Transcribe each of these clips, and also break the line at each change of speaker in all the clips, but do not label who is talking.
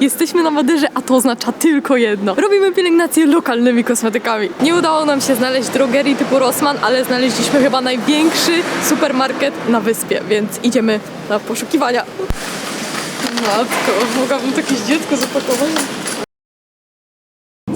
Jesteśmy na Maderze, a to oznacza tylko jedno. Robimy pielęgnację lokalnymi kosmetykami. Nie udało nam się znaleźć drogerii typu Rossmann, ale znaleźliśmy chyba największy supermarket na wyspie, więc idziemy na poszukiwania. Matko, mogłabym to jakieś dziecko zapakować.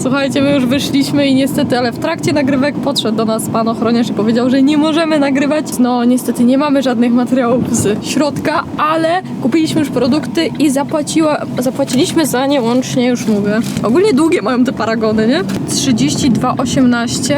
Słuchajcie, my już wyszliśmy i niestety, ale w trakcie nagrywek podszedł do nas pan ochroniarz i powiedział, że nie możemy nagrywać. No niestety nie mamy żadnych materiałów z środka, ale kupiliśmy już produkty i zapłaciła, zapłaciliśmy za nie łącznie, już mówię. Ogólnie długie mają te paragony, nie? 32,18,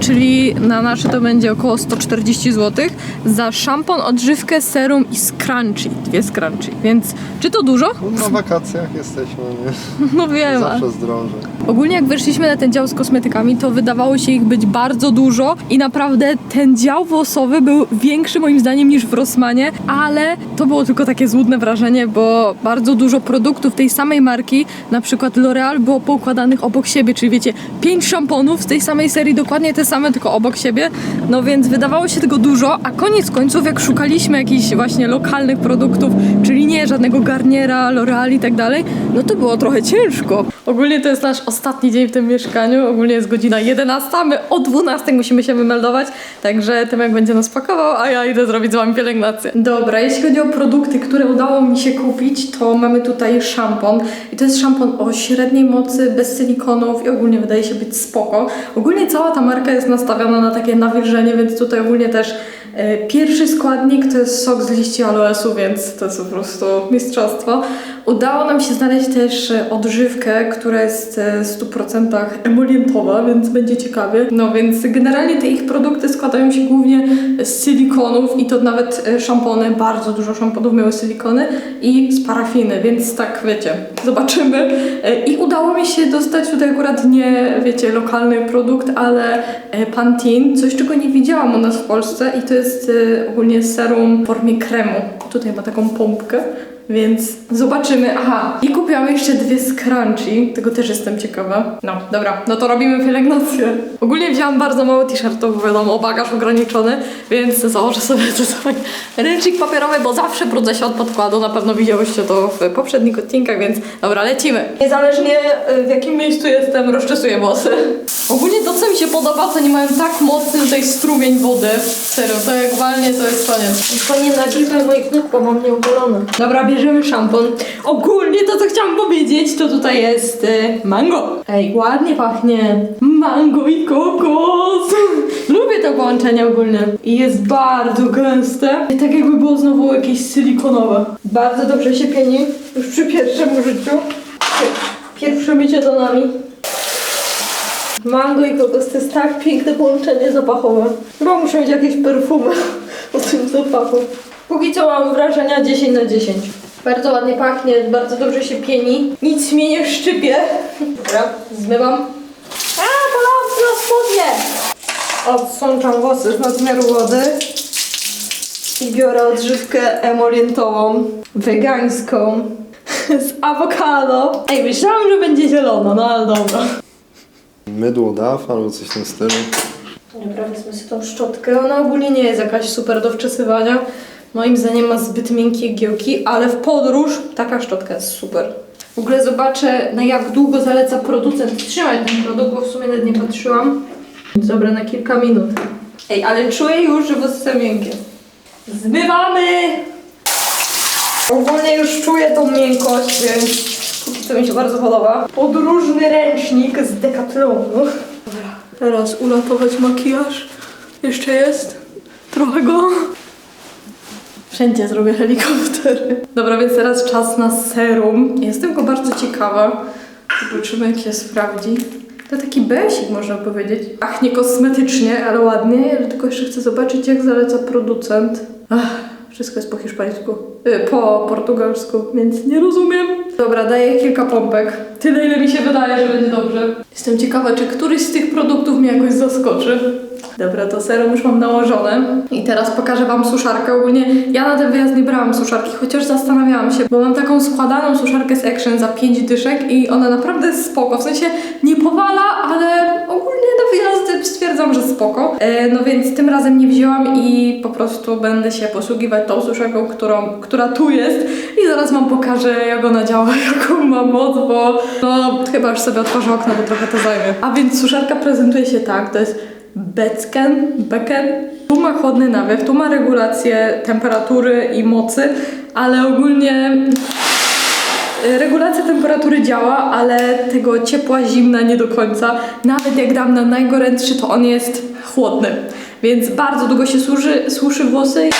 czyli na nasze to będzie około 140 zł. Za szampon, odżywkę, serum i scrunchie. Dwie scrunchie, więc czy to dużo?
Na wakacjach jesteśmy, nie?
No wiem.
Zawsze zdroże.
Ogólnie jak weszliśmy na ten dział z kosmetykami, to wydawało się ich być bardzo dużo i naprawdę ten dział włosowy był większy moim zdaniem niż w Rossmanie, ale to było tylko takie złudne wrażenie, bo bardzo dużo produktów tej samej marki, na przykład L'Oreal było poukładanych obok siebie, czyli wiecie, pięć szamponów z tej samej serii, dokładnie te same, tylko obok siebie, no więc wydawało się tego dużo, a koniec końców jak szukaliśmy jakichś właśnie lokalnych produktów, czyli nie żadnego Garniera, L'Oreal i tak dalej, no to było trochę ciężko. Ogólnie to jest nasz ostatni dzień w tym mieszkaniu. Ogólnie jest godzina 11. My o 12 musimy się wymeldować. Także Tymek będzie nas pakował, a ja idę zrobić z wami pielęgnację. Dobra, jeśli chodzi o produkty, które udało mi się kupić, to mamy tutaj szampon. I to jest szampon o średniej mocy, bez silikonów i ogólnie wydaje się być spoko. Ogólnie cała ta marka jest nastawiona na takie nawilżenie, więc tutaj ogólnie też e, Pierwszy składnik to jest sok z liści aloesu, więc to jest po prostu mistrzostwo. Udało nam się znaleźć też e, odżywkę, która jest e, 100% emolientowa, więc będzie ciekawie. No więc generalnie te ich produkty składają się głównie z silikonów i to nawet e, szampony, bardzo dużo szamponów miały silikony i z parafiny, więc tak wiecie, zobaczymy. E, I udało mi się dostać tutaj akurat nie, wiecie, lokalny produkt, ale e, Pantene, coś czego nie widziałam u nas w Polsce i to jest ogólnie serum w formie kremu. Tutaj ma taką pompkę. Więc zobaczymy. Aha, i kupiłam jeszcze dwie scrunchie. Tego też jestem ciekawa. No, dobra, no to robimy pielęgnację. Ogólnie wzięłam bardzo mały t-shirt, to wiadomo, bagaż ograniczony, więc założę sobie tutaj ręcznik papierowy, bo zawsze brudzę się od podkładu. Na pewno widziałyście to w poprzednich odcinkach, więc dobra, lecimy. Niezależnie y, w jakim miejscu jestem, rozczesuję włosy. Ogólnie to, co mi się podoba, to nie mają tak mocny tutaj strumień wody. Serio, to jak walnie, to jest koniec.
To nie nagrywaj moich nóg, bo mam nieugolone.
Dobra, bierzemy szampon. Ogólnie to, co chciałam powiedzieć, to tutaj jest y, mango. Ej, ładnie pachnie. Mango i kokos. Lubię to połączenie ogólnie. I jest bardzo gęste. I tak jakby było znowu jakieś silikonowe. Bardzo dobrze się pieni. Już przy pierwszym użyciu. Pierwsze mycie tonami. Mango i kokos to jest tak piękne połączenie zapachowe. Chyba muszę mieć jakieś perfumy o tym zapachu. Póki co mam wrażenia 10 na 10. Bardzo ładnie pachnie, bardzo dobrze się pieni. Nic mnie nie szczypie. Dobra, zmywam. A, polałam na spodnie! Odsączam włosy z nadmiaru wody. I biorę odżywkę emolientową, wegańską, z awokado. Ej, myślałam, że będzie zielona, no ale dobra.
Mydło DAF albo coś w tym stylu.
Dobra, wezmę sobie tą szczotkę. Ona ogólnie nie jest jakaś super do wczesywania. Moim zdaniem ma zbyt miękkie giełki, ale w podróż taka szczotka jest super. W ogóle zobaczę, na jak długo zaleca producent trzymać ten produkt, bo w sumie nawet nie patrzyłam. Dobra, na kilka minut. Ej, ale czuję już, że są miękkie. Zmywamy! Ogólnie już czuję tą miękkość, więc póki co mi się bardzo podoba. Podróżny ręcznik z Decathlonu. Dobra, teraz uratować makijaż. Jeszcze jest. Trochę go. Wszędzie zrobię helikoptery. Dobra, więc teraz czas na serum. Jestem go bardzo ciekawa. Zobaczymy, jak się sprawdzi. To taki besik, można powiedzieć. Ach, nie kosmetycznie, ale ładnie. Ale tylko jeszcze chcę zobaczyć, jak zaleca producent. Ach, wszystko jest po hiszpańsku. Y, po portugalsku, więc nie rozumiem. Dobra, daję kilka pompek. Tyle, ile mi się wydaje, że będzie dobrze. Jestem ciekawa, czy któryś z tych produktów mnie jakoś zaskoczy. Dobra, to serum już mam nałożone. I teraz pokażę Wam suszarkę. Ogólnie ja na ten wyjazd nie brałam suszarki, chociaż zastanawiałam się, bo mam taką składaną suszarkę z Action za 5 dyszek i ona naprawdę jest spoko. W sensie nie powala, ale ogólnie na wyjazdy stwierdzam, że spoko. E, no więc tym razem nie wzięłam i po prostu będę się posługiwać tą suszarką, którą, która tu jest i zaraz Wam pokażę, jak ona działa, jaką ma moc, bo no chyba już sobie otworzę okno, bo trochę to zajmie. A więc suszarka prezentuje się tak, to jest Becken, Becken. Tu ma chłodny nawiew, tu ma regulację temperatury i mocy, ale ogólnie y, regulacja temperatury działa, ale tego ciepła, zimna nie do końca. Nawet jak dam na najgorętszy, to on jest chłodny. Więc bardzo długo się suszy, suszy włosy.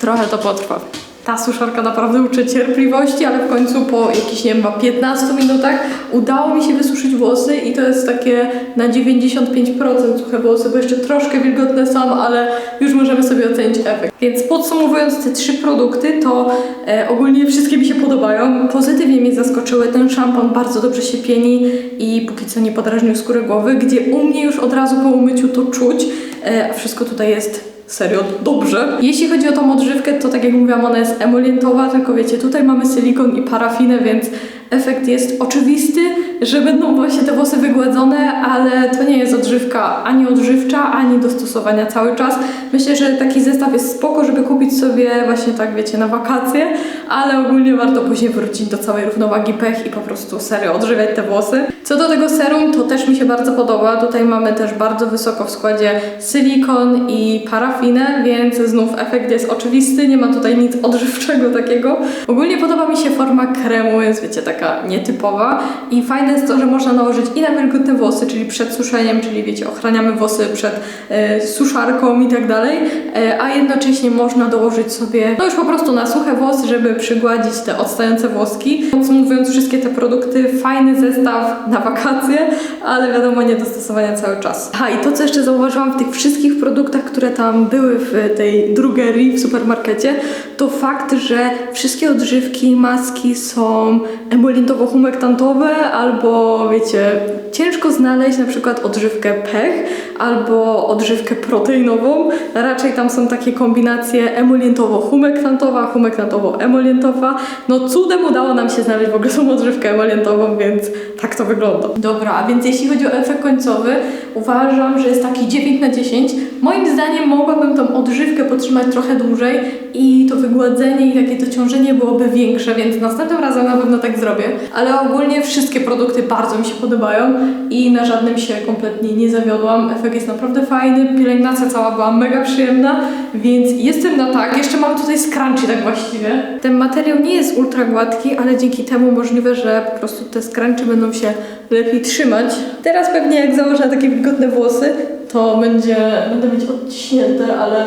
Trochę to potrwa. Ta suszarka naprawdę uczy cierpliwości, ale w końcu po jakichś, nie wiem, chyba 15 minutach udało mi się wysuszyć włosy i to jest takie na 95% suche włosy, bo jeszcze troszkę wilgotne są, ale już możemy sobie ocenić efekt. Więc podsumowując te trzy produkty, to e, ogólnie wszystkie mi się podobają. Pozytywnie mnie zaskoczyły. Ten szampon bardzo dobrze się pieni i póki co nie podrażnił skóry głowy, gdzie u mnie już od razu po umyciu to czuć, e, a wszystko tutaj jest serio dobrze. Jeśli chodzi o tą odżywkę, to tak jak mówiłam, ona jest emolientowa, tylko wiecie, tutaj mamy silikon i parafinę, więc efekt jest oczywisty, że będą właśnie te włosy wygładzone, ale to nie jest odżywka ani odżywcza, ani do stosowania cały czas. Myślę, że taki zestaw jest spoko, żeby kupić sobie właśnie tak, wiecie, na wakacje, ale ogólnie warto później wrócić do całej równowagi pech i po prostu serio odżywiać te włosy. Co do tego serum, to też mi się bardzo podoba. Tutaj mamy też bardzo wysoko w składzie silikon i parafinę, więc znów efekt jest oczywisty, nie ma tutaj nic odżywczego takiego. Ogólnie podoba mi się forma kremu, jest wiecie, taka nietypowa i fajne jest to, że można nałożyć i na wilgotne włosy, czyli przed suszeniem, czyli wiecie, ochraniamy włosy przed e, suszarką i tak dalej, e, a jednocześnie można dołożyć sobie, no już po prostu na suche włosy, żeby przygładzić te odstające włoski. Podsumowując wszystkie te produkty, fajny zestaw na wakacje, ale wiadomo, nie do stosowania cały czas. A i to, co jeszcze zauważyłam w tych wszystkich produktach, które tam były w tej drogerii, w supermarkecie, to fakt, że wszystkie odżywki, maski są emolientowo-humektantowe albo, wiecie, ciężko znaleźć na przykład odżywkę pech albo odżywkę proteinową. Raczej tam są takie kombinacje emolientowo-humektantowa, humektantowo-emolientowa. No cudem udało nam się znaleźć w ogóle tą odżywkę emolientową, więc tak to wygląda. Dobra, a więc jeśli chodzi o efekt końcowy, uważam, że jest taki 9 na 10. Moim zdaniem mogłabym tą odżywkę potrzymać trochę dłużej i to wygładzenie i takie dociążenie byłoby większe, więc następnym razem na pewno tak zrobię. Ale ogólnie wszystkie produkty bardzo mi się podobają i na żadnym się kompletnie nie zawiodłam. Efekt jest naprawdę fajny, pielęgnacja cała była mega przyjemna, więc jestem na tak. Jeszcze mam tutaj scrunchie tak właściwie. Ten materiał nie jest ultra gładki, ale dzięki temu możliwe, że po prostu te scrunchie będą się lepiej trzymać. Teraz pewnie jak założę takie wilgotne włosy, to będzie, będę mieć odciśnięte, ale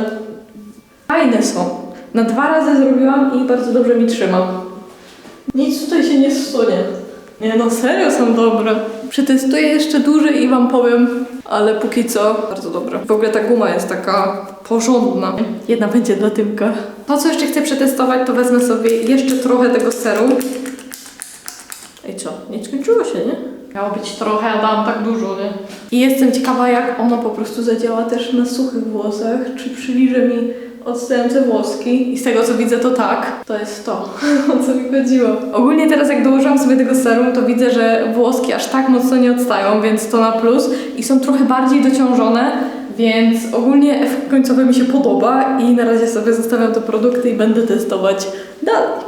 fajne są. Na dwa razy zrobiłam i bardzo dobrze mi trzyma. Nic tutaj się nie zsunie. Nie no, serio są dobre. Przetestuję jeszcze dłużej i wam powiem, ale póki co bardzo dobre. W ogóle ta guma jest taka porządna. Jedna będzie dla Tymka. To, co jeszcze chcę przetestować, to wezmę sobie jeszcze trochę tego serum. Ej, co? Nie skończyło się, nie? Miało być trochę, a dałam tak dużo, nie? I jestem ciekawa, jak ono po prostu zadziała też na suchych włosach. Czy przyliże mi odstające włoski? I z tego, co widzę, to tak. To jest to, o co mi chodziło. Ogólnie teraz, jak dołożyłam sobie tego serum, to widzę, że włoski aż tak mocno nie odstają, więc to na plus. I są trochę bardziej dociążone, więc ogólnie efekt końcowy mi się podoba i na razie sobie zostawiam te produkty i będę testować dalej.